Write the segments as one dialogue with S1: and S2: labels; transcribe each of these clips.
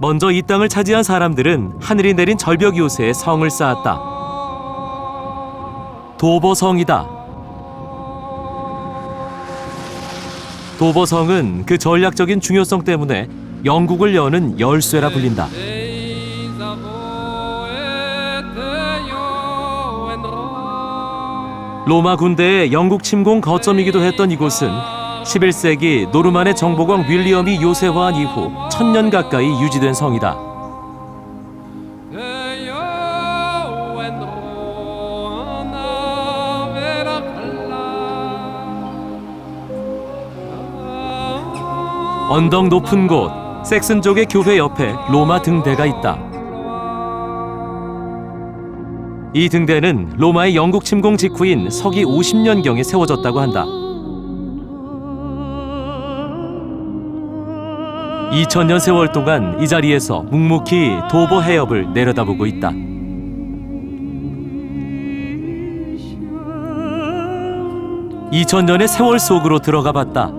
S1: 먼저 이 땅을 차지한 사람들은 하늘이 내린 절벽 요새에 성을 쌓았다. 도보성이다. 도보성은 그 전략적인 중요성 때문에 영국을 여는 열쇠라 불린다. 로마 군대의 영국 침공 거점이기도 했던 이곳은 11세기 노르만의 정보광 윌리엄이 요새화한 이후 천년 가까이 유지된 성이다. 언덕 높은 곳 섹슨족의 교회 옆에 로마 등대가 있다. 이 등대는 로마의 영국 침공 직후인 서기 50년경에 세워졌다고 한다. 2000년 세월 동안 이 자리에서 묵묵히 도보 해협을 내려다보고 있다. (2000년의) 세월 속으로 들어가 봤다.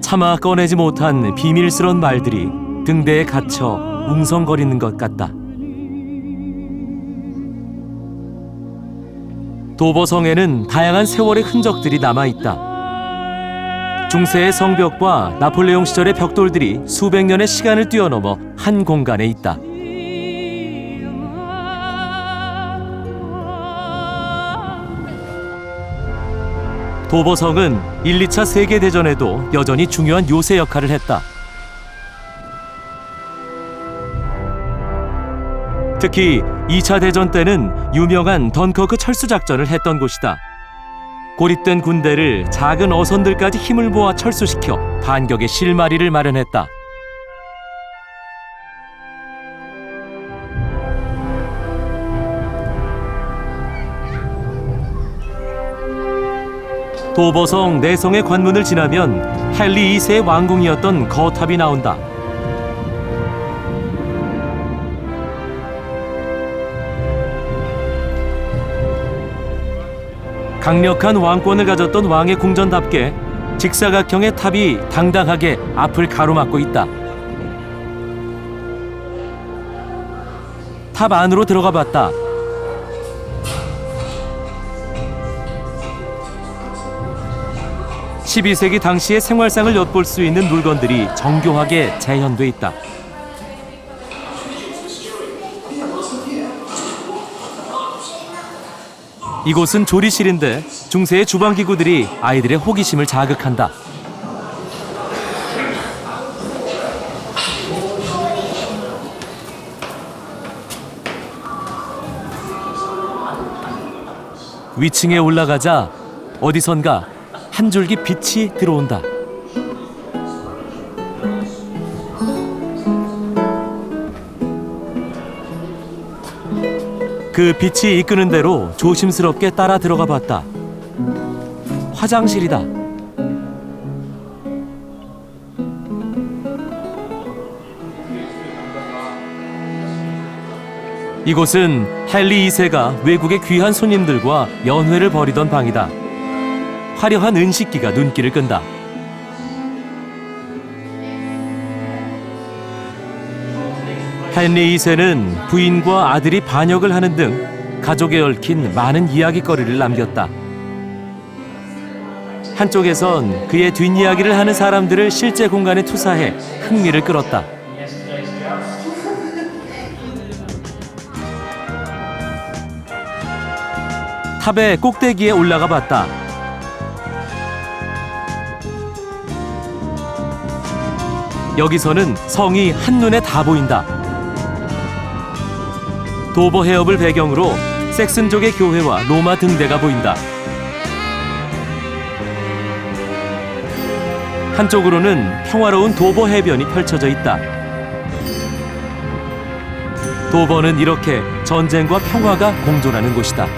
S1: 차마 꺼내지 못한 비밀스러운 말들이 등대에 갇혀 웅성거리는 것 같다. 도보성에는 다양한 세월의 흔적들이 남아 있다. 중세의 성벽과 나폴레옹 시절의 벽돌들이 수백 년의 시간을 뛰어넘어 한 공간에 있다. 도보성은 1, 2차 세계대전에도 여전히 중요한 요새 역할을 했다. 특히 2차 대전 때는 유명한 던커크 철수 작전을 했던 곳이다. 고립된 군대를 작은 어선들까지 힘을 모아 철수시켜 반격의 실마리를 마련했다. 도보성 내성의 관문을 지나면 헨리 2세의 왕궁이었던 거탑이 나온다. 강력한 왕권을 가졌던 왕의 궁전답게 직사각형의 탑이 당당하게 앞을 가로막고 있다. 탑 안으로 들어가 봤다. (12세기) 당시의 생활상을 엿볼 수 있는 물건들이 정교하게 재현돼 있다. 이곳은 조리실인데 중세의 주방 기구들이 아이들의 호기심을 자극한다. 위층에 올라가자 어디선가 한 줄기 빛이 들어온다. 그 빛이 이끄는 대로 조심스럽게 따라 들어가 봤다. 화장실이다. 이곳은 헨리 2세가 외국의 귀한 손님들과 연회를 벌이던 방이다. 화려한 은식기가 눈길을 끈다. 헨리 2세는 부인과 아들이 반역을 하는 등 가족에 얽힌 많은 이야기거리를 남겼다. 한쪽에선 그의 뒷이야기를 하는 사람들을 실제 공간에 투사해 흥미를 끌었다. 탑의 꼭대기에 올라가 봤다. 여기서는 성이 한눈에 다 보인다. 도보 해협을 배경으로 섹슨족의 교회와 로마 등대가 보인다. 한쪽으로는 평화로운 도보 해변이 펼쳐져 있다. 도보는 이렇게 전쟁과 평화가 공존하는 곳이다.